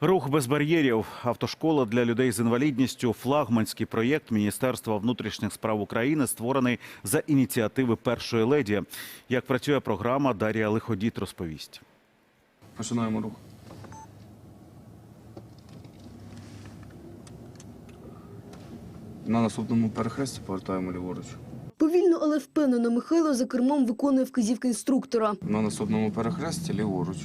Рух без бар'єрів. Автошкола для людей з інвалідністю. Флагманський проєкт Міністерства внутрішніх справ України створений за ініціативи першої леді. Як працює програма, Дар'я Лиходіт розповість. Починаємо рух. На наступному перехресті повертаємо ліворуч. Повільно, але впевнено Михайло за кермом виконує вказівки інструктора. На наступному перехресті ліворуч.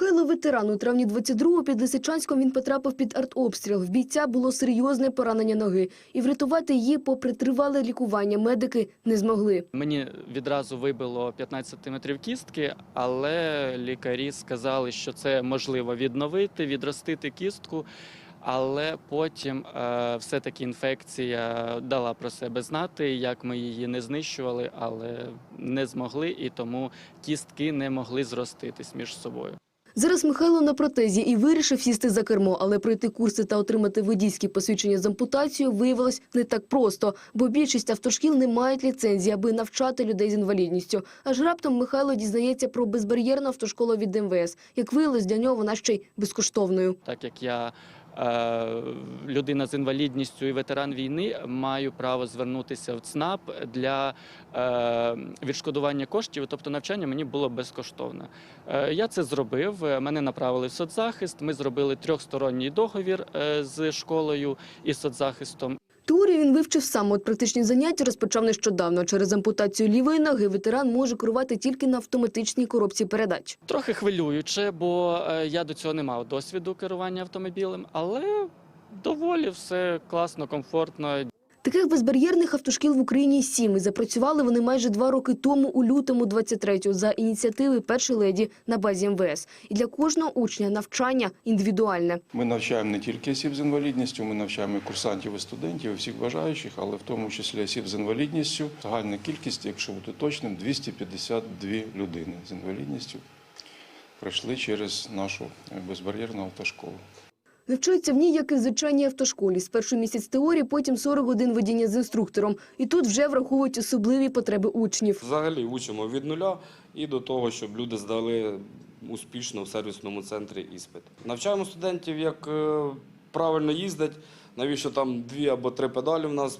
Михайло ветеран. У травні 22-го під Лисичанськом він потрапив під артобстріл. В бійця було серйозне поранення ноги. І врятувати її, попри тривале лікування, медики не змогли. Мені відразу вибило 15 сантиметрів кістки, але лікарі сказали, що це можливо відновити, відростити кістку. Але потім е, все-таки інфекція дала про себе знати, як ми її не знищували, але не змогли, і тому кістки не могли зроститись між собою. Зараз Михайло на протезі і вирішив сісти за кермо, але пройти курси та отримати водійські посвідчення з ампутацією виявилось не так просто, бо більшість автошкіл не мають ліцензії, аби навчати людей з інвалідністю. Аж раптом Михайло дізнається про безбар'єрну автошколу від МВС. Як виявилось, для нього вона ще й безкоштовною. Так як я людина з інвалідністю і ветеран війни, маю право звернутися в ЦНАП для е, відшкодування коштів, тобто навчання мені було безкоштовне. Е, я це зробив. е, Мене направили в соцзахист. Ми зробили трьохсторонній договір е, з школою і соцзахистом. Теорію він вивчив сам. От практичні заняття розпочав нещодавно. Через ампутацію лівої ноги ветеран може керувати тільки на автоматичній коробці передач. Трохи хвилююче, бо е, я до цього не мав досвіду керування автомобілем, але доволі все класно, комфортно. Таких безбар'єрних автошкіл в Україні сім. І запрацювали вони майже два роки тому, у лютому 23-го, за ініціативи першої леді на базі МВС. І для кожного учня навчання індивідуальне. Ми навчаємо не тільки осіб з інвалідністю, ми навчаємо і курсантів і студентів, і всіх бажаючих, але в тому числі осіб з інвалідністю. Загальна кількість, якщо бути точним, 252 людини з інвалідністю пройшли через нашу безбар'єрну автошколу. Навчаються в ній, як і в звичайній автошколі. Спершу місяць теорії, потім 40 годин водіння з інструктором. І тут вже враховують особливі потреби учнів. Взагалі учимо від нуля і до того, щоб люди здали успішно в сервісному центрі іспит. Навчаємо студентів, як е, правильно їздити, навіщо там дві або три педалі в нас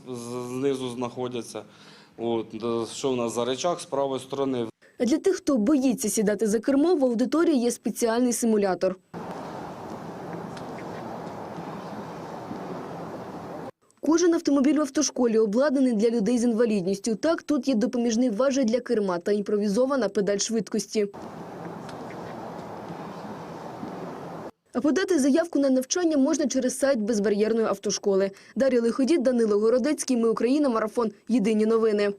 знизу знаходяться. От, е, що в нас за речах з правої сторони. А для тих, хто боїться сідати за кермо, в аудиторії є спеціальний симулятор. Кожен автомобіль в автошколі обладнаний для людей з інвалідністю. Так, тут є допоміжний важель для керма та імпровізована педаль швидкості. А подати заявку на навчання можна через сайт безбар'єрної автошколи. Дар'я Лиходід, Данило Городецький. Ми Україна. Марафон. Єдині новини.